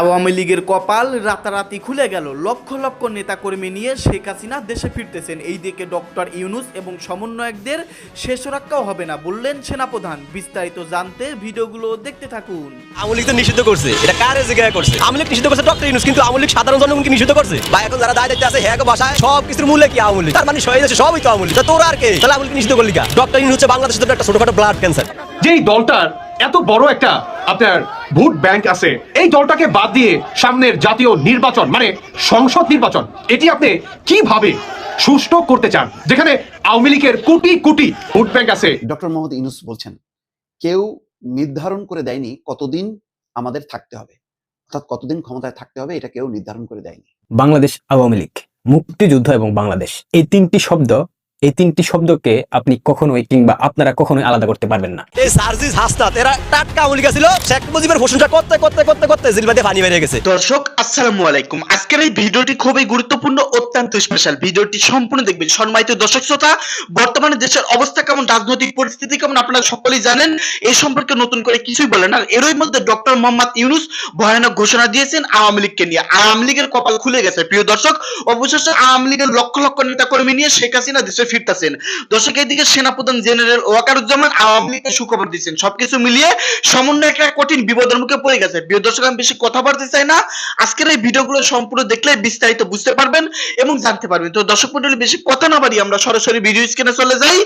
আওয়ামী লীগের কপাল রাতারাতি খুলে গেল। লক্ষ লক্ষ নেতাকর্মী নিয়ে শেখ হাসিনা দেশে ফিরতেছেন। এইদিকে ডক্টর ইউনুস এবং সমন্বয়কদের শেষ রক্ষাও হবে না বললেন সেনাপ্রধান। বিস্তারিত জানতে ভিডিওগুলো দেখতে থাকুন। আওয়ামী লীগ তো নিষিদ্ধ করছে। এটা কার জায়গায় করছে? আওয়ামী লীগ নিষিদ্ধ করছে ডক্টর ইউনুস কিন্তু আওয়ামী লীগ সাধারণ জনগণকে নিষিদ্ধ করছে। বা এখন যারা দায় দায়িত্বে আছে হ্যাঁ বাসায় সব কিছুর মূল্যে কি আওয়ামী লীগ? তার মানে সবাই আছে সবই তো আওয়ামী লীগ। তা তোরা আর কে? তাহলে আওয়ামী লীগ নিষিদ্ধ করলি কা? ডক্টর ইউনুস হচ্ছে বাংলাদেশের একটা ছোটখাটো ব্লাড ক্যান্সার যেই দলটার এত বড় একটা আপনার ভোট ব্যাংক আছে এই দলটাকে বাদ দিয়ে সামনের জাতীয় নির্বাচন মানে সংসদ নির্বাচন এটি আপনি কীভাবে সুষ্ঠু করতে চান? যেখানে আওয়ামী লীগের কোটি কোটি ভোট ব্যাংক আছে। ডক্টর মোহাম্মদ ইউনুস বলছেন কেউ নির্ধারণ করে দেয়নি কতদিন আমাদের থাকতে হবে। অর্থাৎ কতদিন ক্ষমতায় থাকতে হবে এটা কেউ নির্ধারণ করে দেয়নি। বাংলাদেশ আওয়ামী লীগ মুক্তিযুদ্ধ এবং বাংলাদেশ এই তিনটি শব্দ এই তিনটি শব্দকে আপনি কখনোই কিংবা আপনারা কখনোই আলাদা করতে পারবেন না। এই সার্জিস হাসনাত এরা টাটকা আওয়ামী লীগ ছিল শেখ মুজিবের প্রশংসা করতে করতে করতে করতে জিলবাদে পানি বেরিয়ে গেছে। দর্শক আসসালামু আলাইকুম। আজকের এই ভিডিওটি খুবই গুরুত্বপূর্ণ অত্যন্ত স্পেশাল ভিডিওটি সম্পূর্ণ দেখবেন। সম্মানিত দর্শক শ্রোতা বর্তমানে দেশের অবস্থা কেমন রাজনৈতিক পরিস্থিতি কেমন আপনারা সকলেই জানেন। এই সম্পর্কে নতুন করে কিছুই বলেন আর এরই মধ্যে ডক্টর মোহাম্মদ ইউনুস ভয়ানক ঘোষণা দিয়েছেন আওয়ামী লীগকে নিয়ে। আওয়ামী লীগের কপাল খুলে গেছে। প্রিয় দর্শক অবশেষে আওয়ামী লীগের লক্ষ লক্ষ নেতা কর্মী নিয়ে শেখ হাসিনা দেশে ফিরতেছেন। দর্শক এইদিকে সেনাপ্রধান জেনারেল ওয়াকারুজ্জামান আওয়ামী লীগকে সুখবর দিচ্ছেন। সবকিছু মিলিয়ে সমন্বয় একটা কঠিন বিপদের মুখে পড়ে গেছে। প্রিয় দর্শক, আমি বেশি কথা বলতে চাই না। আজকের এই ভিডিওগুলো সম্পূর্ণ দেখলে বিস্তারিত বুঝতে পারবেন এবং জানতে পারবেন। তো দর্শক মন্ডলী, বেশি কথা না বাড়ি আমরা সরাসরি ভিডিও স্ক্রিনে চলে যাই।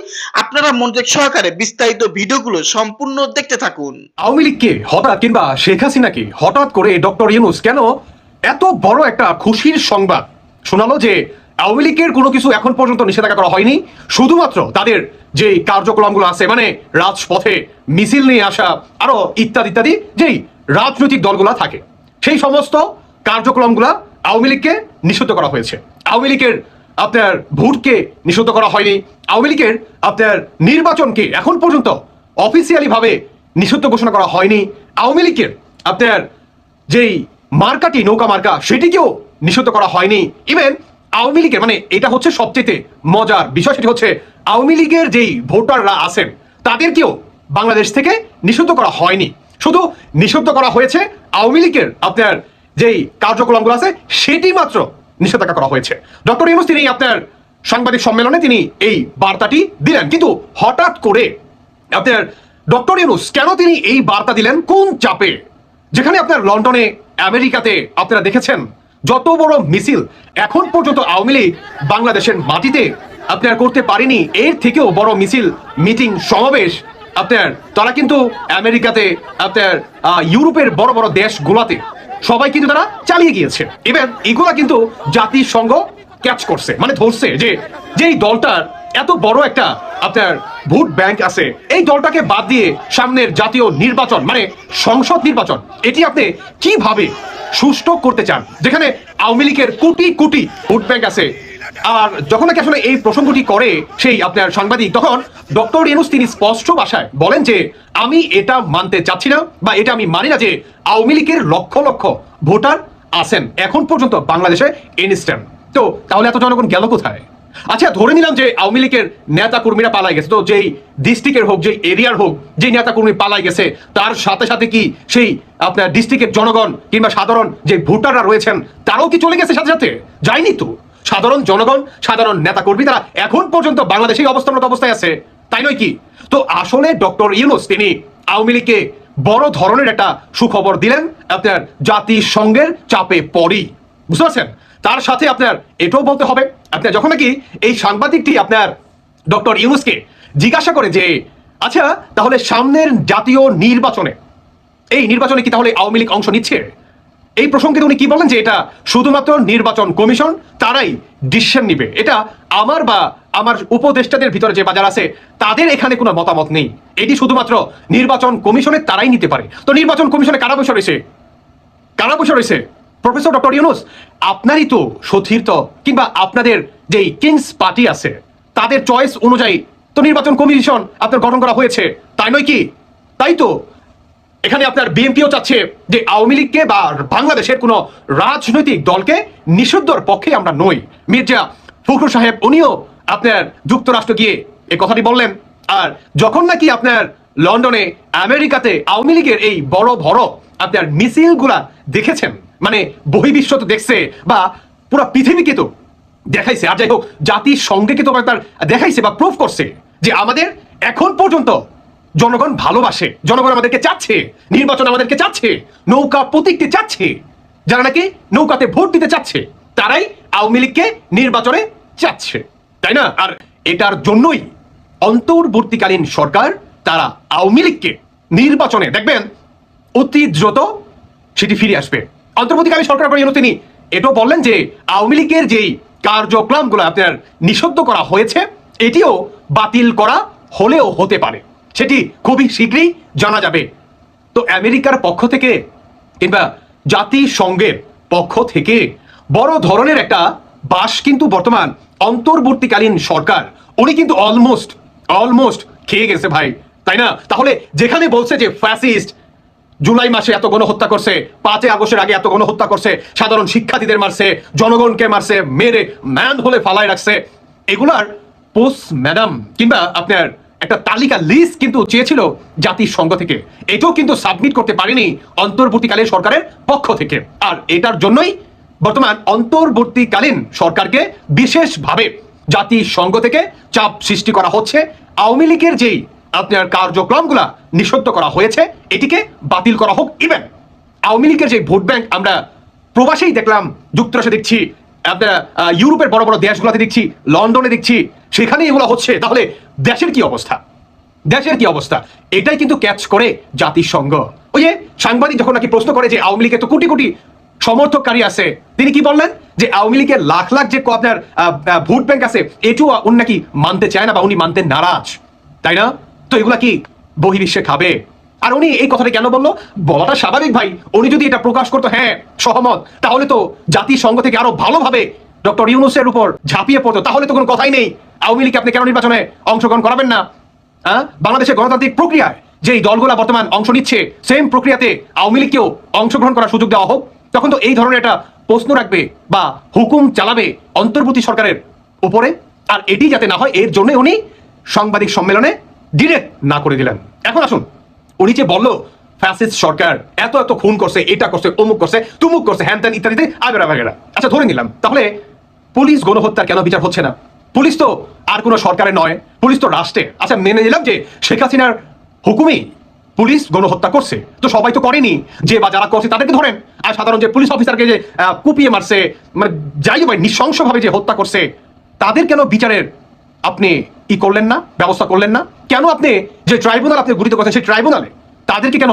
আপনারা মনোযোগ সহকারে বিস্তারিত ভিডিওগুলো সম্পূর্ণ দেখতে থাকুন। আওয়ামী লীগকে হঠাৎ কিংবা শেখ হাসিনাকে হঠাৎ করে ডক্টর ইউনুস কেন? এত বড় একটা খুশির সংবাদ। শোনালো যে আওয়ামী লীগের কোনো কিছু এখন পর্যন্ত নিষেধাজ্ঞা করা হয়নি। শুধুমাত্র তাদের যে কার্যক্রমগুলো আছে মানে রাজপথে মিছিল নিয়ে আসা, আরও ইত্যাদি ইত্যাদি যেই রাজনৈতিক দলগুলা থাকে, সেই সমস্ত কার্যক্রমগুলা আওয়ামী লীগকে নিষিদ্ধ করা হয়েছে। আওয়ামী লীগের আপনার ভোটকে নিষিদ্ধ করা হয়নি। আওয়ামী লীগের আপনার নির্বাচনকে এখন পর্যন্ত অফিসিয়ালি ভাবে নিষিদ্ধ ঘোষণা করা হয়নি। আওয়ামী লীগের আপনার যেই মার্কাটি, নৌকা মার্কা, সেটিকেও নিষিদ্ধ করা হয়নি। ইভেন আওয়ামী লীগের মানে এটা হচ্ছে সবচেয়ে মজার বিষয়, সেটি হচ্ছে আওয়ামী লীগের যেই ভোটাররা আছেন, তাদেরকেও বাংলাদেশ থেকে নিষিদ্ধ করা হয়নি। শুধু নিষিদ্ধ করা হয়েছে আওয়ামী লীগের আপনার যেই কার্যক্রমগুলো আছে, সেটি মাত্র নিষেধাজ্ঞা করা হয়েছে। ডক্টর ইউনুস, তিনি আপনার সাংবাদিক সম্মেলনে তিনি এই বার্তাটি দিলেন। কিন্তু হঠাৎ করে আপনার ডক্টর ইউনুস, কেন তিনি এই বার্তা দিলেন? কোন চাপে? যেখানে আপনার লন্ডনে, আমেরিকাতে আপনারা দেখেছেন যত বড় মিছিল এখন পর্যন্ত আওয়ামী লীগ বাংলাদেশের মাটিতে আপনার করতে পারেনি, এর থেকেও বড় মিছিল, মিটিং, সমাবেশ আপনার, তারা কিন্তু আমেরিকাতে, আপনার ইউরোপের বড় বড় দেশগুলোতে সবাই কিন্তু তারা চালিয়ে গিয়েছে। এবার এগুলা কিন্তু জাতিসংঘ ক্যাচ করছে মানে ধরছে যে, যেই দলটার এত বড় একটা আপনার ভোট ব্যাংক আছে। এই দলটাকে বাদ দিয়ে সামনের জাতীয় নির্বাচন মানে সংসদ নির্বাচন, এটি আপনি কীভাবে সুষ্ঠু করতে চান? যেখানে আওয়ামী লীগের কোটি কোটি ভোট ব্যাংক আছে। আর যখন নাকি আসলে এই প্রসঙ্গটি করে সেই আপনার সাংবাদিক, তখন ডক্টর ইনুস তিনি স্পষ্ট ভাষায় বলেন যে, আমি এটা মানতে চাচ্ছি না বা এটা আমি মানি না যে আওয়ামী লীগের লক্ষ লক্ষ ভোটার আছেন। এখন পর্যন্ত বাংলাদেশে ইনস্ট্যান্ট তো তাহলে এত জনগণ গেল কোথায়? আচ্ছা ধরে নিলাম যে আওয়ামী লীগের নেতা কর্মীরা পালাই গেছে। তো যেই ডিস্ট্রিক্টের হোক, যেই এরিয়ার হোক, যেই নেতা কর্মী পালাই গেছে, তার সাথে সাথে কি সেই আপনার ডিস্ট্রিক্টের জনগণ কিংবা সাধারণ যে ভোটাররা রয়েছেন, তারাও কি চলে গেছে সাথে সাথে? যায়নি তো। সাধারণ জনগণ, সাধারণ নেতা কর্মী তারা এখন পর্যন্ত বাংলাদেশেই অবস্থানরত অবস্থায় আছে। তাই নয় কি? তো আসলে ডক্টর ইউনুস, তিনি আওয়ামী লীগকে বড় ধরনের একটা সুখবর দিলেন আপনার জাতিসংঘের চাপে পড়ি। বুঝতে পারছেন? তার সাথে আপনার এটাও বলতে হবে, আপনার যখন নাকি এই সাংবাদিকটি আপনার ডক্টর ইউনুসকে জিজ্ঞাসা করে যে আচ্ছা তাহলে সামনের জাতীয় নির্বাচনে, এই নির্বাচনে কি তাহলে আওয়ামী লীগ অংশ নিচ্ছে? এই প্রসঙ্গে উনি কি বলেন যে, এটা শুধুমাত্র নির্বাচন কমিশন, তারাই ডিসিশন নিবে। এটা আমার বা আমার উপদেষ্টাদের ভিতরে যে বাজার আছে, তাদের এখানে কোনো মতামত নেই। এটি শুধুমাত্র নির্বাচন কমিশনের তারাই নিতে পারে। তো নির্বাচন কমিশনে কারা বসে রয়েছে? কারা বসে রয়েছে? প্রফেসর ডক্টর ইউনুস আপনারই তো সতীর্থ কিংবা আপনাদের যেই কিংস পার্টি আছে, তাদের চয়েস অনুযায়ী তো নির্বাচন কমিশন আপনার গঠন করা হয়েছে, তাই নয় কি? তাই তো, এখানে আপনার বিএনপিও চাচ্ছে যে আওয়ামী লীগকে বা বাংলাদেশের কোনো রাজনৈতিক দলকে নিষিদ্ধর পক্ষে আমরা নই। মির্জা ফখরুল সাহেব, উনিও আপনার যুক্তরাষ্ট্র গিয়ে এই কথাটি বললেন। আর যখন নাকি আপনার লন্ডনে আমেরিকাতে আওয়ামী লীগের এই বড় বড় আপনার মিছিলগুলা দেখেছেন মানে বহির্বিশ্ব তো দেখছে বা পুরো পৃথিবীকে তো দেখাইছে। আর যাই হোক, জাতির সঙ্গে কিন্তু তার দেখাইছে বা প্রুফ করছে যে আমাদের এখন পর্যন্ত জনগণ ভালোবাসে। জনগণ আমাদেরকে চাচ্ছে, নির্বাচন আমাদেরকে চাচ্ছে, নৌকা প্রতীককে চাচ্ছে, যারা নাকি নৌকাতে ভোট দিতে চাচ্ছে, তারাই আওয়ামী লীগকে নির্বাচনে চাচ্ছে, তাই না? আর এটার জন্যই অন্তর্বর্তীকালীন সরকার তারা আওয়ামী লীগকে নির্বাচনে, দেখবেন, অতি দ্রুত সেটি ফিরে আসবে। অন্তর্বর্তীকালীন সরকার পরে তিনি। এটাও বললেন যে আওয়ামী লীগের যেই কার্যক্রমগুলো আপনার নিষিদ্ধ করা হয়েছে, এটিও বাতিল করা হলেও হতে পারে। সেটি খুবই শীঘ্রই জানা যাবে। তো আমেরিকার পক্ষ থেকে কিংবা জাতিসংঘের পক্ষ থেকে বড় ধরনের একটা বাস কিন্তু বর্তমান অন্তর্বর্তীকালীন সরকার, উনি কিন্তু অলমোস্ট অলমোস্ট খেয়ে গেছে ভাই, তাই না? তাহলে যেখানে বলছে যে ফ্যাসিস্ট জুলাই মাসে এত গণহত্যা করছে, পাঁচই আগস্টের আগে এত গণহত্যা করছে, সাধারণ শিক্ষার্থীদের মারছে, জনগণকে মারছে, মেরে ম্যান হলে ফালায় রাখছে। এগুলার পোস্ট ম্যাডাম কিংবা আপনার একটা তালিকা লিস্ট কিন্তু চেয়েছিল জাতির জাতিসংঘ থেকে। এটাও কিন্তু সাবমিট করতে পারেনি অন্তর্বর্তীকালীন সরকারের পক্ষ থেকে। আর এটার জন্যই বর্তমান অন্তর্বর্তীকালীন সরকারকে বিশেষভাবে জাতির জাতিসংঘ থেকে চাপ সৃষ্টি করা হচ্ছে। আওয়ামী লীগের যেই আপনার কার্যক্রমগুলা নিষিদ্ধ করা হয়েছে, এটিকে বাতিল করা হোক ইভেন আওয়ামী লীগের যে ভোট ব্যাংক, আমরা প্রবাসেই দেখলাম, যুক্তরাষ্ট্রে দেখছি, আপনারা ইউরোপের বড় বড় দেশগুলোতে দেখছি, লন্ডনে দেখছি সেখানে এগুলো হচ্ছে। তাহলে দেশের কি অবস্থা? দেশের কি অবস্থা? এটাই কিন্তু ক্যাচ করে জাতিসংঘ। ওই যে সাংবাদিক যখন নাকি প্রশ্ন করে যে আওয়ামী লীগের তো কোটি কোটি সমর্থককারী আছে, তিনি কি বললেন? যে আওয়ামী লীগের লাখ লাখ যে আপনার ভোট ব্যাংক আছে, এটিও উনি নাকি মানতে চায় না বা উনি মানতে নারাজ। তাই না? তো এগুলা কি বহির্বিশ্বে খাবে? আর উনি এই কথাটা কেন বলল? বলাটা স্বাভাবিক ভাই। উনি যদি এটা প্রকাশ করতো হ্যাঁ সহমত। তাহলে তো জাতিসংঘ থেকে আরও ভালোভাবে ডক্টর ইউনুসের উপর ঝাঁপিয়ে পড়তো। তাহলে তো কোনো কথাই নেই। আওয়ামী লীগ আপনি কেন নির্বাচনে অংশগ্রহণ করাবেন না? বাংলাদেশের গণতান্ত্রিক প্রক্রিয়ায় যেই দলগুলা বর্তমান অংশ নিচ্ছে, সেম প্রক্রিয়াতে আওয়ামী লীগকেও অংশগ্রহণ করার সুযোগ দেওয়া হোক। তখন তো এই ধরনের একটা প্রশ্ন রাখবে বা হুকুম চালাবে অন্তর্বর্তী সরকারের উপরে। আর এটি যাতে না হয়, এর জন্য উনি সাংবাদিক সম্মেলনে ডিরেক্ট না করে দিলেন। এখন আসুন। উনি যে বলল, ফ্যাসিস্ট সরকার, এত এত খুন করছে, এটা করছে, অমুক করছে, তুমুক করছে, হ্যান ত্যান ইত্যাদিতে আগেরা বাগেরা আচ্ছা ধরে নিলাম। তাহলে পুলিশ গণহত্যার কেন বিচার হচ্ছে না? পুলিশ তো আর কোনো সরকারের নয়, পুলিশ তো রাষ্ট্রে আচ্ছা মেনে নিলাম যে শেখ হাসিনার হুকুমেই পুলিশ গণহত্যা করছে। তো সবাই তো করেনি যে বা যারা করছে তাদেরকে ধরেন। আর সাধারণ যে পুলিশ অফিসারকে যে কুপিয়ে মারছে মানে যাই ভাই, নৃশংসভাবে যে হত্যা করছে, তাদের কেন বিচারের আপনি ই করলেন না, ব্যবস্থা করলেন না? কেন আপনি যে ট্রাইব্যুনাল আপনি গঠিত করছেন সেই ট্রাইব্যুনালে তাদেরকে কেন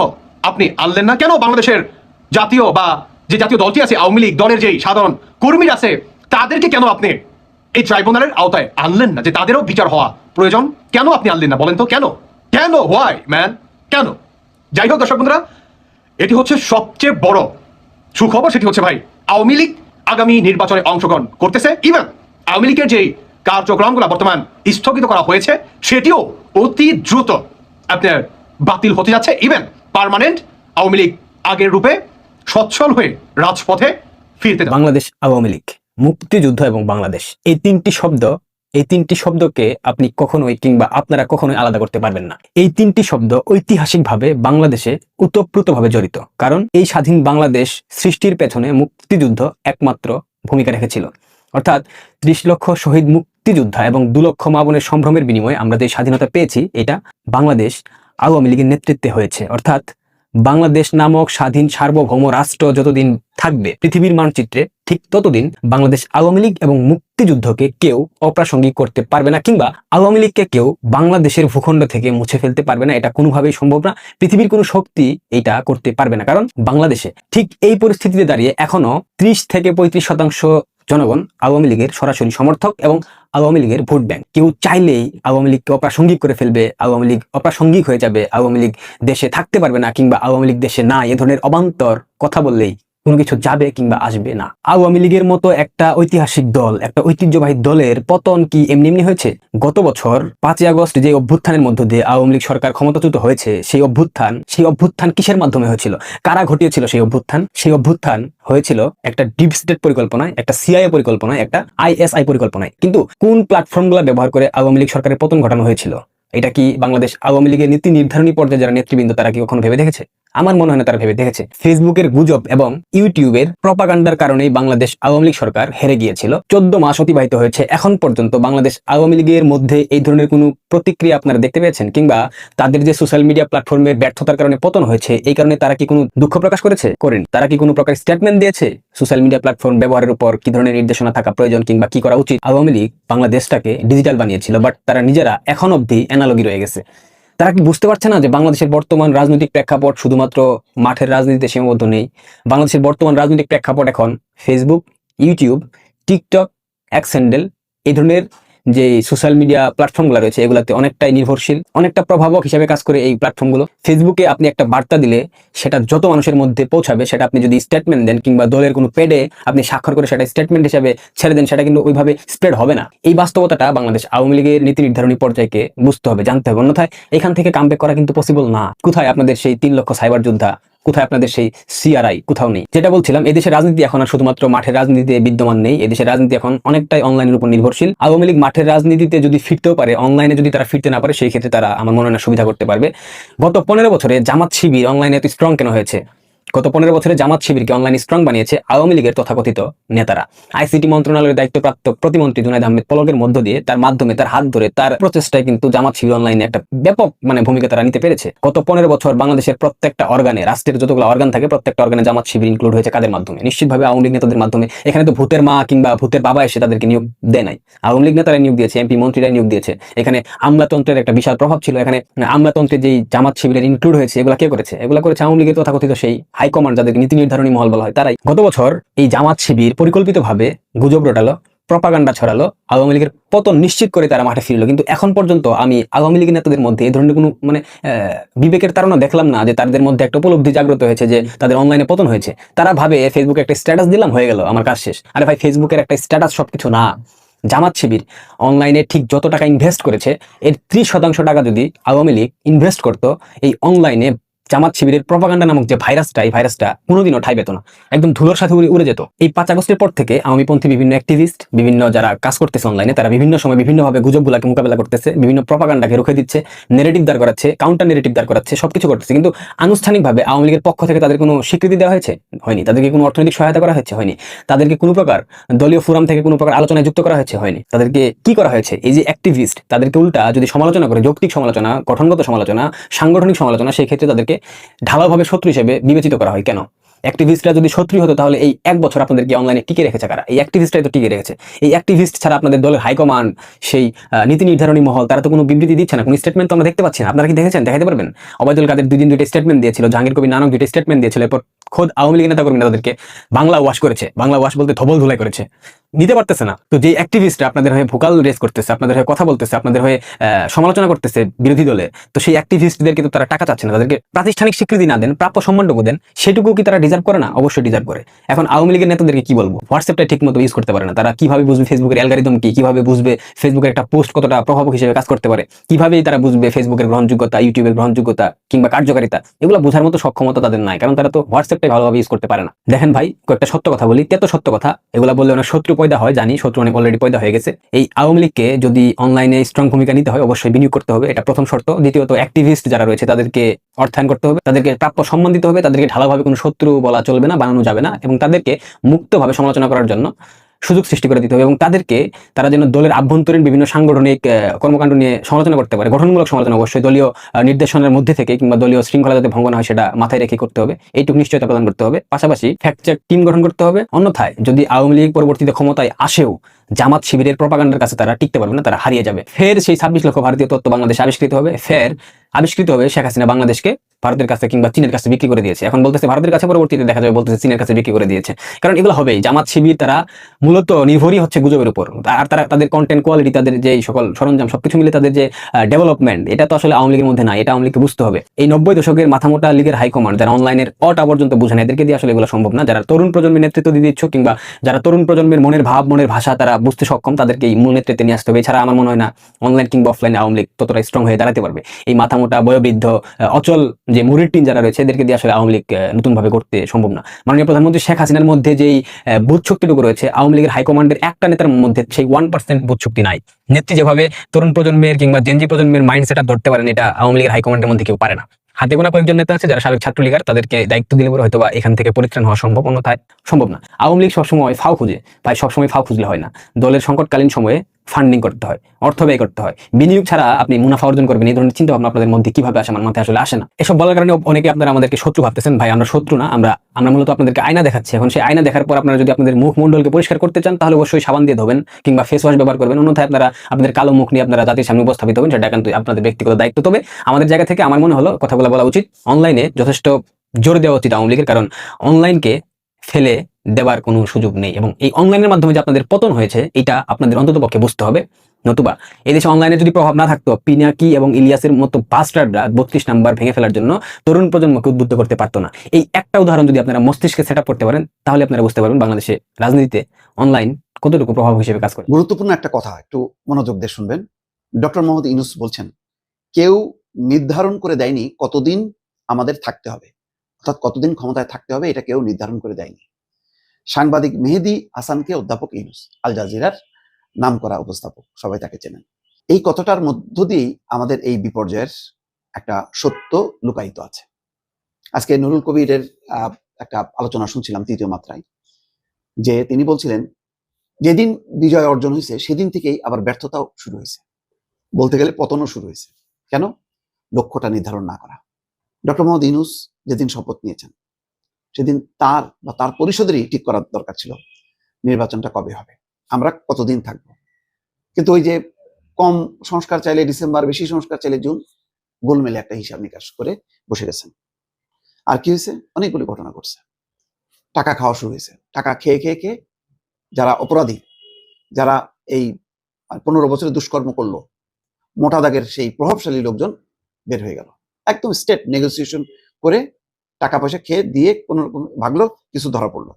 আপনি আনলেন না? কেন বাংলাদেশের জাতীয় বা যে জাতীয় দলটি আছে, আওয়ামী লীগ দলের যেই সাধারণ কর্মীরা আছে, তাদেরকে কেন আপনি এই ট্রাইব্যুনালের আওতায় আনলেন না? যে তাদেরও বিচার হওয়া প্রয়োজন, কেন আপনি আনলেন না বলেন তো? কেন? কেন? হোয়াই ম্যান কেন? যাই হোক দর্শক বন্ধুরা, এটি হচ্ছে সবচেয়ে বড় সুখবর, সেটি হচ্ছে ভাই, আওয়ামী লীগ আগামী নির্বাচনে অংশগ্রহণ করতেছে। ইভেন, আওয়ামী লীগের যেই কার্যক্রমগুলো বর্তমান স্থগিত করা হয়েছে, সেটিও অতি দ্রুত আপনার বাতিল হতে যাচ্ছে। ইভেন পার্মানেন্ট আওয়ামী লীগ আগের রূপে সচ্ছল হয়ে রাজপথে ফিরতে বাংলাদেশ আওয়ামী লীগ, মুক্তিযুদ্ধ এবং বাংলাদেশ, এই তিনটি শব্দ, এই তিনটি শব্দকে আপনি কখনোই কিংবা আপনারা কখনোই আলাদা করতে পারবেন না। এই তিনটি শব্দ ঐতিহাসিকভাবে বাংলাদেশে উতপ্রুতভাবে জড়িত, কারণ এই স্বাধীন বাংলাদেশ সৃষ্টির পেছনে মুক্তিযুদ্ধ একমাত্র ভূমিকা রেখেছিল। অর্থাৎ ত্রিশ লক্ষ শহীদ মুক্তিযোদ্ধা এবং দু লক্ষ মা সম্ভ্রমের বিনিময়ে আমরা যে স্বাধীনতা পেয়েছি, এটা বাংলাদেশ আওয়ামী লীগের নেতৃত্বে হয়েছে। অর্থাৎ বাংলাদেশ নামক স্বাধীন সার্বভৌম রাষ্ট্র যতদিন থাকবে, পৃথিবীর মানচিত্রে ঠিক ততদিন বাংলাদেশ আওয়ামী লীগ এবং মুক্তিযুদ্ধকে কেউ অপ্রাসঙ্গিক করতে পারবে না কিংবা আওয়ামী লীগকে কেউ বাংলাদেশের ভূখণ্ড থেকে মুছে ফেলতে পারবে না, এটা কোনোভাবেই সম্ভব না। পৃথিবীর কোনো শক্তি এটা করতে পারবে না, কারণ বাংলাদেশে ঠিক এই পরিস্থিতিতে দাঁড়িয়ে এখনও ত্রিশ থেকে পঁয়ত্রিশ শতাংশ জনগণ আওয়ামী লীগের সরাসরি সমর্থক এবং আওয়ামী লীগের ভোট ব্যাংক। কেউ চাইলেই আওয়ামী লীগকে অপ্রাসঙ্গিক করে ফেলবে, আওয়ামী লীগ অপ্রাসঙ্গিক হয়ে যাবে, আওয়ামী লীগ দেশে থাকতে পারবে না কিংবা আওয়ামী লীগ দেশে না, এ ধরনের অবান্তর কথা বললেই কোনো কিছু যাবে কিংবা আসবে না। আওয়ামী লীগের মতো একটা ঐতিহাসিক দল, একটা ঐতিহ্যবাহী দলের পতন কি এমনি এমনি হয়েছে? গত বছর পাঁচই আগস্ট যে অভ্যুত্থানের মধ্য দিয়ে আওয়ামী লীগ সরকার ক্ষমতাচ্যুত হয়েছে, সেই অভ্যুত্থান সেই অভ্যুত্থান কিসের মাধ্যমে হয়েছিল? কারা ঘটিয়েছিল সেই অভ্যুত্থান? সেই অভ্যুত্থান হয়েছিল একটা ডিপ স্টেট পরিকল্পনায়, একটা সিআইএ পরিকল্পনায়, একটা আইএসআই পরিকল্পনায়। কিন্তু কোন প্ল্যাটফর্মগুলো ব্যবহার করে আওয়ামী লীগ সরকারের পতন ঘটানো হয়েছিল? এটা কি বাংলাদেশ আওয়ামী লীগের নীতি নির্ধারণী পর্যায়ে যারা নেতৃবৃন্দ, তারা কি কখনো ভেবে দেখেছে? আমার মনে হয় না তারা ভেবে দেখেছে। ফেসবুকের গুজব এবং ইউটিউবের প্রপাগান্ডার কারণেই বাংলাদেশ আওয়ামী লীগ সরকার হেরে গিয়েছিল। চোদ্দ মাস অতিবাহিত হয়েছে এখন পর্যন্ত বাংলাদেশ আওয়ামী লীগের মধ্যে এই ধরনের কোনো প্রতিক্রিয়া আপনারা দেখতে পেয়েছেন? কিংবা তাদের যে সোশ্যাল মিডিয়া প্ল্যাটফর্মের ব্যর্থতার কারণে পতন হয়েছে, এই কারণে তারা কি কোনো দুঃখ প্রকাশ করেছে? করেন। তারা কি কোনো প্রকার স্টেটমেন্ট দিয়েছে? সোশ্যাল মিডিয়া প্ল্যাটফর্ম ব্যবহারের উপর কি ধরনের নির্দেশনা থাকা প্রয়োজন কিংবা কি করা উচিত? আওয়ামী লীগ বাংলাদেশটাকে ডিজিটাল বানিয়েছিল বাট তারা নিজেরা এখন অবধি অ্যানালগি রয়ে গেছে। তারা কি বুঝতে পারছে না যে বাংলাদেশের বর্তমান রাজনৈতিক প্রেক্ষাপট শুধুমাত্র মাঠের রাজনীতিতে সীমাবদ্ধ নেই? বাংলাদেশের বর্তমান রাজনৈতিক প্রেক্ষাপট এখন ফেসবুক ইউটিউব টিকটক অ্যাক্সেন্ডেল এই ধরনের যে সোশ্যাল মিডিয়া প্ল্যাটফর্মগুলো রয়েছে, এগুলোতে অনেকটাই নির্ভরশীল, অনেকটা প্রভাবক হিসেবে কাজ করে এই প্ল্যাটফর্মগুলো ফেসবুকে আপনি একটা বার্তা দিলে সেটা যত মানুষের মধ্যে পৌঁছাবে, সেটা আপনি যদি স্টেটমেন্ট দেন কিংবা দলের কোনো পেডে আপনি স্বাক্ষর করে সেটা স্টেটমেন্ট হিসেবে ছেড়ে দেন, সেটা কিন্তু ওইভাবে স্প্রেড হবে না। এই বাস্তবতাটা বাংলাদেশ আওয়ামী লীগের নীতি নির্ধারণী পর্যায়কে বুঝতে হবে, জানতে হবে। অন্যথায় এখান থেকে কামব্যাক করা কিন্তু পসিবল না। কোথায় আপনাদের সেই তিন লক্ষ সাইবার যোদ্ধা কোথায় আপনাদের সেই সিআরআই কোথাও নেই। যেটা বলছিলাম, এদেশের রাজনীতি এখন আর শুধুমাত্র মাঠের রাজনীতিতে বিদ্যমান নেই। এদেশের রাজনীতি এখন অনেকটাই অনলাইনের উপর নির্ভরশীল। আওয়ামী লীগ মাঠের রাজনীতিতে যদি ফিরতেও পারে অনলাইনে যদি তারা ফিরতে না পারে, সেই ক্ষেত্রে তারা, আমার মনে হয় সুবিধা করতে পারবে। গত পনেরো বছরে জামাত শিবির অনলাইনে এত স্ট্রং কেন হয়েছে? গত পনেরো বছরে জামাত শিবিরকে অনলাইন স্ট্রং বানিয়েছে আওয়ামী লীগের তথাকথিত নেতারা। আইসিটি মন্ত্রণালয়ের দায়িত্বপ্রাপ্ত প্রতিমন্ত্রী জুনাইদ আহমেদ পলকের মধ্য দিয়ে তার মাধ্যমে তার হাত ধরে তার প্রচেষ্টায় কিন্তু জামাত শিবির অনলাইনে একটা ব্যাপক মানে ভূমিকা তারা নিতে পেরেছে। গত পনেরো বছর বাংলাদেশের প্রত্যেকটা অর্গানে রাষ্ট্রের যতগুলো অর্গান থাকে, প্রত্যেকটা অর্গানে জামাত শিবির ইনক্লুড হয়েছে কাদের মাধ্যমে? নিশ্চিতভাবে আওয়ামী লীগ নেতাদের মাধ্যমে। এখানে তো ভূতের মা কিংবা ভূতের বাবা এসে তাদেরকে নিয়োগ দেয় নাই। আওয়ামী লীগ নেতারা নিয়োগ দিয়েছে এমপি মন্ত্রীরা নিয়োগ দিয়েছে। এখানে আমলাতন্ত্রের একটা বিশাল প্রভাব ছিল। এখানে আমলাতন্ত্রের যেই জামাত শিবিরের ইনক্লুড হয়েছে, এগুলো কে করেছে? এগুলো করেছে আওয়ামী লীগের তথাকথিত সেই হাইকমান্ড যাদেরকে নীতি নির্ধারণী মহল বলা হয়, তারাই গত বছর এই জামাত শিবির পরিকল্পিতভাবে গুজব রটালো প্রপাগান্ডা ছড়ালো, আওয়ামী লীগের পতন নিশ্চিত করে তারা মাঠে ফিরলো। কিন্তু এখন পর্যন্ত আমি আওয়ামী লীগের নেতাদের মধ্যে এই ধরনের কোনো মানে বিবেকের তারা দেখলাম না যে তাদের মধ্যে একটা উপলব্ধি জাগ্রত হয়েছে যে তাদের অনলাইনে পতন হয়েছে। তারা ভাবে ফেসবুকে একটা স্ট্যাটাস দিলাম, হয়ে গেল, আমার কাজ শেষ। আরে ভাই ফেসবুকের একটা স্ট্যাটাস সবকিছু না। জামাত শিবির অনলাইনে ঠিক যত টাকা ইনভেস্ট করেছে, এর ত্রিশ শতাংশ টাকা যদি আওয়ামী লীগ ইনভেস্ট করতো, এই অনলাইনে জামাত শিবিরের প্রপাগান্ডা নামক যে ভাইরাসটা, এই ভাইরাসটা কোনোদিনও ঠাই পেত না। একদম ধুলোর সাথে উড়ে যেত। এই পাঁচ আগস্টের পর থেকে আওয়ামীপন্থী বিভিন্ন অ্যাক্টিভিস্ট বিভিন্ন যারা কাজ করতেছে অনলাইনে তারা বিভিন্ন সময় বিভিন্নভাবে গুজবগুলাকে মোকাবেলা করতেছে, বিভিন্ন প্রপাগান্ডাকে রুখে দিচ্ছে নেগেটিভ দাঁড় করাচ্ছে কাউন্টার নেগেটিভ দাঁড় করাচ্ছে, সবকিছু করতেছে। কিন্তু আনুষ্ঠানিকভাবে আওয়ামী লীগের পক্ষ থেকে তাদের কোনো স্বীকৃতি দেওয়া হয়েছে? হয়নি। তাদেরকে কোনো অর্থনৈতিক সহায়তা করা হয়েছে? হয়নি। তাদেরকে কোনো প্রকার দলীয় ফোরাম থেকে কোনো প্রকার আলোচনায় যুক্ত করা হয়েছে? হয়নি। তাদেরকে কি করা হয়েছে? এই যে অ্যাক্টিভিস্ট তাদেরকে উল্টা যদি সমালোচনা করে, যৌক্তিক সমালোচনা, গঠনগত সমালোচনা, সাংগঠনিক সমালোচনা, সেই ক্ষেত্রে তাদেরকে ঢালাওভাবে শত্রু হিসেবে বিবেচিত করা হয়। কেন? অ্যাক্টিভিস্টরা যদি শত্রু হতো, তাহলে এই এক বছর আপনাদেরকে অনলাইনে টিকে রেখেছে কারা? এই অ্যাক্টিভিস্টরাই তো টিকে রেখেছে। এই অ্যাক্টিভিস্ট ছাড়া আপনাদের দলের হাইকমান্ড সেই নীতি নির্ধারণী মহল, তারা তো কোনো বিবৃতি দিচ্ছে না। কোনো স্টেটমেন্ট তো আমরা দেখতে পাচ্ছি না। আপনারা কি দেখেছেন? দেখাতে পারবেন? অবায়দুল কাদের দুই দিন দুইটা স্টেটমেন্ট দিয়েছিল, জাহাঙ্গীর কবি নানক দুইটা স্টেটমেন্ট দিয়েছিল, এরপর খোদ আওয়ামী লীগের নেতা কর্মীরা তাদেরকে বাংলা ওয়াশ করেছে। বাংলা ওয়াশ বলতে ধবল ধুলাই করেছে। নিতে পারতেছে না। তো যে অ্যাক্টিভিস্টরা আপনাদের হয়ে ভোকাল রেস করতেছে, আপনাদের হয়ে কথা বলতেছে, আপনাদের হয়ে সমালোচনা করতেছে বিরোধী দলে, তো সেই অ্যাক্টিভিস্টদের কিন্তু তারা টাকা চাচ্ছে না। তাদেরকে প্রাতিষ্ঠানিক স্বীকৃতি না দেন, প্রাপ্য সম্মানটুকু দেন সেটুকু কি তারা ডিজার্ভ করে না? অবশ্যই ডিজার্ভ করে। এখন আওয়ামী লীগের নেতাদেরকে কি বলব? হোয়াটসঅ্যাপটা ঠিক মতো ইউজ করতে পারে না। তারা কীভাবে বুঝবে ফেসবুকের অ্যালগারিদম কি? কীভাবে বুঝবে ফেসবুকের একটা পোস্ট কতটা প্রভাবক হিসেবে কাজ করতে পারে? কিভাবেই তারা বুঝবে ফেসবুকের গ্রহণযোগ্যতা ইউটিউবের গ্রহণযোগ্যতা কিংবা কার্যকারিতা? এগুলো বোঝার মতো সক্ষমতা তাদের নাই। কারণ তারা তো হোয়াটসঅ্যাপটাই ভালোভাবে ইউজ করতে পারে না। দেখেন ভাই, কয়েকটা সত্য কথা বলি। তেতো সত্য কথা, এগুলো বললে অনেক শত্রু পয়দা হয়, জানি, শত্রু অনেক অলরেডি পয়দা হয়ে গেছে। এই আওয়ামী লীগকে যদি অনলাইনে স্ট্রং ভূমিকা নিতে হয়, অবশ্যই বিনিয়োগ করতে হবে, এটা প্রথম শর্ত। দ্বিতীয়ত অ্যাক্টিভিস্ট যারা রয়েছে, তাদেরকে অর্থায়ন করতে হবে, তাদেরকে প্রাপ্য সম্মান দিতে হবে, তাদেরকে ঢালাভাবে কোনো শত্রু বলা চলবে না, বানানো যাবে না, এবং তাদেরকে মুক্তভাবে সমালোচনা করার জন্য সুযোগ সৃষ্টি করে দিতে হবে এবং তাদেরকে তারা যেন দলের আভ্যন্তরীণ বিভিন্ন সাংগঠনিক কর্মকাণ্ড নিয়ে সমালোচনা করতে পারে। গঠনমূলক সমালোচনা অবশ্যই দলীয় নির্দেশনার মধ্যে থেকে কিংবা দলীয় শৃঙ্খলা যাতে ভঙ্গ না হয় সেটা মাথায় রেখে করতে হবে। এইটুকু নিশ্চয়তা প্রদান করতে হবে। পাশাপাশি ফ্যাক্ট চেক টিম গঠন করতে হবে। অন্যথায় যদি আওয়ামী লীগ পরবর্তীতে ক্ষমতায় আসেও জামাত শিবিরের প্রপাগান্ডার কাছে তারা টিকতে পারবে না, তারা হারিয়ে যাবে। ফের সেই ছাব্বিশ লক্ষ ভারতীয় তত্ত্ব বাংলাদেশে আবিষ্কৃত হবে। ফের আবিষ্কৃত হবে শেখ হাসিনা বাংলাদেশকে। ভারতের কাছে কিংবা চীনের কাছে বিক্রি করে দিয়েছে। এখন বলতেছে ভারতের কাছে পরবর্তীতে দেখা যাবে, বলতেছে চীনের কাছে বিক্রি করে দিয়েছে। কারণ এগুলো হবেই, জামাত, শিবির তারা মূলত নির্ভরই হচ্ছে গুজবের উপর। আর তারা, তাদের কন্টেন্ট কোয়ালিটি তাদের যে সকল সরঞ্জাম, সবকিছু মিলে তাদের যে ডেভেলপমেন্ট এটা তো আসলে আওয়ামী লীগের মধ্যে নাই, এটা আওয়ামী লীগকে বুঝতে হবে। এই নব্বই দশকের মাথামোটা লীগের হাইকমান্ড যারা অনলাইনের অটা পর্যন্ত বুঝে না, এদেরকে দিয়ে আসলে এগুলো সম্ভব না। যারা তরুণ প্রজন্মের নেতৃত্ব দিতে ইচ্ছুক কিংবা যারা তরুণ প্রজন্মের মনের ভাব, মনের ভাষা তারা বুঝতে সক্ষম, তাদেরকে এই মূল নেতৃত্বে নিয়ে আসতে হবে। এছাড়া আমার মনে হয় না অনলাইন কিংবা অফলাইনে আওয়ামী লীগ ততটা স্ট্রং হয়ে দাঁড়াতে পারবে। এই মাথামোটা, বয়োবৃদ্ধ অচল যে মুরির টিম যারা রয়েছে, এদেরকে দিয়ে আসলে আওয়ামী লীগ নতুন ভাবে করতে সম্ভব না। মাননীয় প্রধানমন্ত্রী শেখ হাসিনার মধ্যে যেই বুথ শক্তিটুকু রয়েছে, আওয়ামী লীগের হাইকমান্ডের একটা নেতার মধ্যে সেই ওয়ান পার্সেন্ট বুথ শক্তি নাই। নেত্রী যেভাবে তরুণ প্রজন্মের কিংবা জেনজি প্রজন্মের মাইন্ড সেট ধরতে পারেন, এটা আওয়ামী লীগের হাইকমান্ডের মধ্যে কেউ পারে না। হাতে গোনা কয়েকজন নেতা আছে যারা সাবেক ছাত্রলীগার, তাদেরকে দায়িত্ব দিলে পরে হয়তো বা এখান থেকে পরিত্রাণ হওয়া সম্ভব, অন্যথায় সম্ভব না। আওয়ামী লীগ সবসময় ফাও খুঁজে। তাই সবসময় ফাও খুঁজলে হয় না। দলের সংকটকালীন সময়ে ফান্ডিং করতে হয়, অর্থ ব্যয় করতে হয়। বিনিয়োগ ছাড়া আপনি মুনাফা অর্জন করবেন, এই ধরনের চিন্তা ভাবনা আপনাদের মধ্যে কীভাবে আসে, আমার মাথায় আসলে আসে না। এসব বলার কারণে অনেকে আপনারা আমাদেরকে শত্রু ভাবতেছেন, ভাই, আমরা শত্রু না, আমরা আমরা মূলত আপনাদেরকে আয়না দেখাচ্ছি। এখন সেই আয়না দেখার পর আপনারা যদি আপনাদের মুখ মন্ডলকে পরিষ্কার করতে চান, তাহলে অবশ্যই সাবান দিয়ে ধোবেন, কিংবা ফেস ওয়াশ ব্যবহার করবেন। অন্যথায় আপনারা, আপনাদের কালো মুখ নিয়ে আপনারা জাতির সামনে উপস্থাপিত হবেন, সেটা কিন্তু আপনাদের ব্যক্তিগত দায়িত্ব। তবে আমাদের জায়গা থেকে আমার মনে হলো কথাগুলো বলা উচিত অনলাইনে যথেষ্ট জোর দেওয়া উচিত আওয়ামী লীগের, কারণ অনলাইনকে ফেলে দেওয়ার কোনো সুযোগ নেই এবং এই অনলাইনের মাধ্যমে যে আপনাদের পতন হয়েছে, এটা আপনাদের অন্তত পক্ষে বুঝতে হবে। নতুবা এদেশে অনলাইনে যদি প্রভাব না থাকতো, পিনাকি এবং ইলিয়াসের মতো বাস্টাররা বত্রিশ নাম্বার ভেঙে ফেলার জন্য তরুণ প্রজন্মকে উদ্বুদ্ধ করতে পারতো না। এই একটা উদাহরণ যদি আপনারা মস্তিষ্কে সেট করতে পারেন, তাহলে আপনারা বুঝতে পারবেন বাংলাদেশে রাজনীতিতে অনলাইন কতটুকু প্রভাব হিসেবে কাজ করে। গুরুত্বপূর্ণ একটা কথা, একটু মনোযোগ দিয়ে শুনবেন। ডক্টর মোহাম্মদ ইনুস বলছেন, কেউ নির্ধারণ করে দেয়নি কতদিন আমাদের থাকতে হবে। অর্থাৎ কতদিন ক্ষমতায় থাকতে হবে এটা কেউ নির্ধারণ করে দেয়নি। সাংবাদিক মেহেদি হাসানকে অধ্যাপক ইউনুস, আল জাজিরার নাম করা উপস্থাপক, সবাই তাকে চেনেন। এই কথাটার মধ্য দিয়েই আমাদের এই বিপর্যয়ের একটা সত্য লুকায়িত আছে। আজকে নুরুল কবিরের একটা আলোচনা শুনছিলাম তৃতীয় মাত্রায়, যে তিনি বলছিলেন, যেদিন বিজয় অর্জন হয়েছে, সেদিন থেকেই আবার ব্যর্থতাও শুরু হয়েছে। বলতে গেলে পতনও শুরু হয়েছে। কেন? লক্ষ্যটা নির্ধারণ না করা। ডক্টর মোহাম্মদ ইউনুস যেদিন শপথ নিয়েছেন, সেদিন তার বা তার পরিষদেরই ঠিক করার দরকার ছিল নির্বাচনটা কবে হবে, আমরা কতদিন থাকব। কিন্তু ওই যে কম সংস্কার চাইলে ডিসেম্বর, বেশি সংস্কার চাইলে জুন, গোলমেলে একটা হিসাব নিকাশ করে বসে গেছেন। আর কি হয়েছে? অনেকগুলি ঘটনা ঘটছে। টাকা খাওয়া শুরু হয়েছে। টাকা খেয়ে খেয়ে খেয়ে যারা অপরাধী, যারা এই পনেরো বছরে দুষ্কর্ম করল, মোটা দাগের সেই প্রভাবশালী লোকজন বের হয়ে গেল। একদম স্টেট নেগোসিয়েশন করে টাকা পয়সা খেয়ে দিয়ে কোনো রকম ভাগলো, কিছু ধরা পড়ল।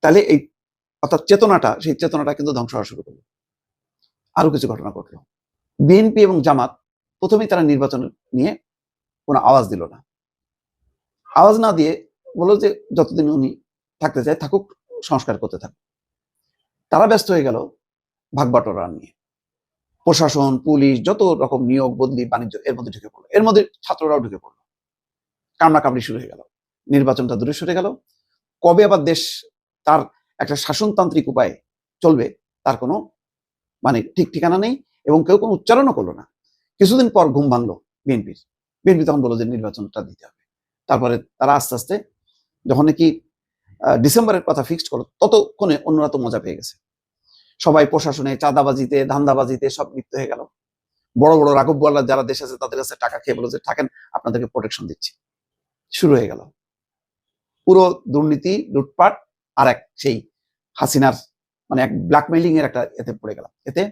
তাহলে এই অর্থাৎ চেতনাটা, সেই চেতনাটা কিন্তু ধ্বংস হওয়া শুরু করল। আরও কিছু ঘটনা ঘটলো। বিএনপি এবং জামাত প্রথমেই তারা নির্বাচন নিয়ে কোনো আওয়াজ দিল না। আওয়াজ না দিয়ে বলল যে, যতদিন উনি থাকতে চায় থাকুক, সংস্কার করতে থাকুক। তারা ব্যস্ত হয়ে গেল ভাগবাটোয়ারা নিয়ে। প্রশাসন, পুলিশ, যত রকম নিয়োগ বদলি বাণিজ্য, এর মধ্যে ঢুকে পড়ল। এর মধ্যে ছাত্ররাও ঢুকে পড়ল। কামড়া কামড়ি শুরু হয়ে গেল। নির্বাচনটা দূরে সরে গেল। কবে আবার দেশ তার একটা শাসনতান্ত্রিক উপায়ে চলবে, তার কোনো মানে ঠিক ঠিকানা নেই এবং কেউ কোনো উচ্চারণও করল না। কিছুদিন পর ঘুম ভাঙলো বিএনপির। বিএনপি তখন বলল যে নির্বাচনটা দিতে হবে। তারপরে তারা আস্তে আস্তে যখন নাকি ডিসেম্বরের কথা ফিক্সড করল, ততক্ষণে অন্যরা তো মজা পেয়ে গেছে। সবাই প্রশাসনে, চাঁদাবাজিতে, ধান্দাবাজিতে সব লিপ্ত হয়ে গেল। বড় বড় রাঘব বোয়াল্লার যারা দেশ আছে, তাদের কাছে টাকা খেয়ে বলো যে থাকেন, আপনাদেরকে প্রোটেকশন দিচ্ছি। শুরু হয়ে গেল। পুরো দুর্নীতি, লুটপাট আর এক সেই হাসিনার মানে এক ব্ল্যাকমেইলিং এর একটা এতে পড়ে গেল এতে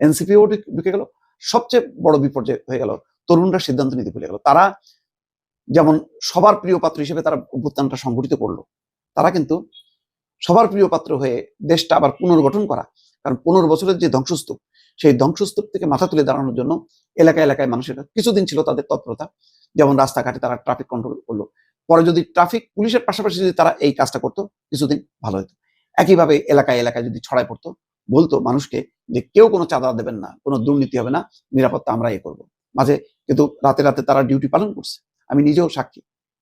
এনসিপিও ঢুকে গেল। সবচেয়ে বড় বিপর্যয় হয়ে গেল, তরুণরা সিদ্ধান্ত নিতে ভুলে গেল। তারা যেমন সবার প্রিয় পাত্র হিসেবে তারা অভ্যুত্থানটা সংগঠিত করল, তারা কিন্তু সবার প্রিয় পাত্র হয়ে দেশটা আবার পুনর্গঠন করা কারণ পনেরো বছরের যে ধ্বংসস্তূপ, সেই ধ্বংসস্তূপ থেকে মাথা তুলে দাঁড়ানোর জন্য এলাকা এলাকায় মানুষের কিছুদিন ছিল তাদের তৎপরতা। যেমন রাস্তাঘাটে তারা ট্রাফিক কন্ট্রোল করল। পরে যদি ট্রাফিক পুলিশের পাশাপাশি যদি তারা এই কাজটা করতো, কিছুদিন ভালো হতো। একইভাবে এলাকায় এলাকায় যদি ছড়ায় পড়তো, বলতো মানুষকে যে কেউ কোনো চাঁদা দেবেন না, কোনো দুর্নীতি হবে না, নিরাপত্তা আমরা এ করব। মাঝে কিন্তু রাতে রাতে তারা ডিউটি পালন করছে। আমি নিজেও সাক্ষী।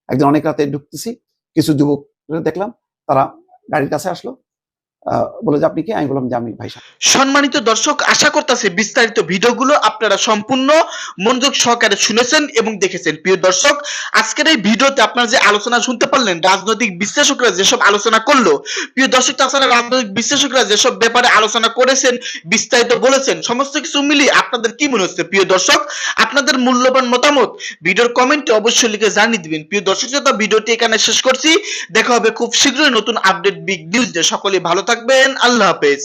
একদিন অনেক রাতে ঢুকতেছি, কিছু যুবক দেখলাম, তারা গাড়ির কাছে আসলো বলে যে আপনি কি? আমি বললাম যে আমি ভাই সম্মানিত দর্শক, আশা বিস্তারিত ভিডিওগুলো আপনারা সম্পূর্ণ মনোযোগ সহকারে শুনেছেন এবং দেখেছেন। প্রিয় দর্শক, আজকের এই ভিডিওতে আপনারা যে আলোচনা শুনতে পারলেন, রাজনৈতিক বিশ্লেষকরা যেসব আলোচনা করল, প্রিয় দর্শক, তাছাড়া রাজনৈতিক বিশ্লেষকরা যেসব ব্যাপারে আলোচনা করেছেন, বিস্তারিত বলেছেন, সমস্ত কিছু মিলিয়ে আপনাদের কি মনে হচ্ছে? প্রিয় দর্শক, আপনাদের মূল্যবান মতামত ভিডিওর কমেন্টে অবশ্যই লিখে জানিয়ে দিবেন। প্রিয় দর্শক, ভিডিওটি এখানে শেষ করছি। দেখা হবে খুব শীঘ্রই নতুন আপডেট বিগ নিউজ সকলে ভালো থাকবেন। আল্লাহ হাফেজ।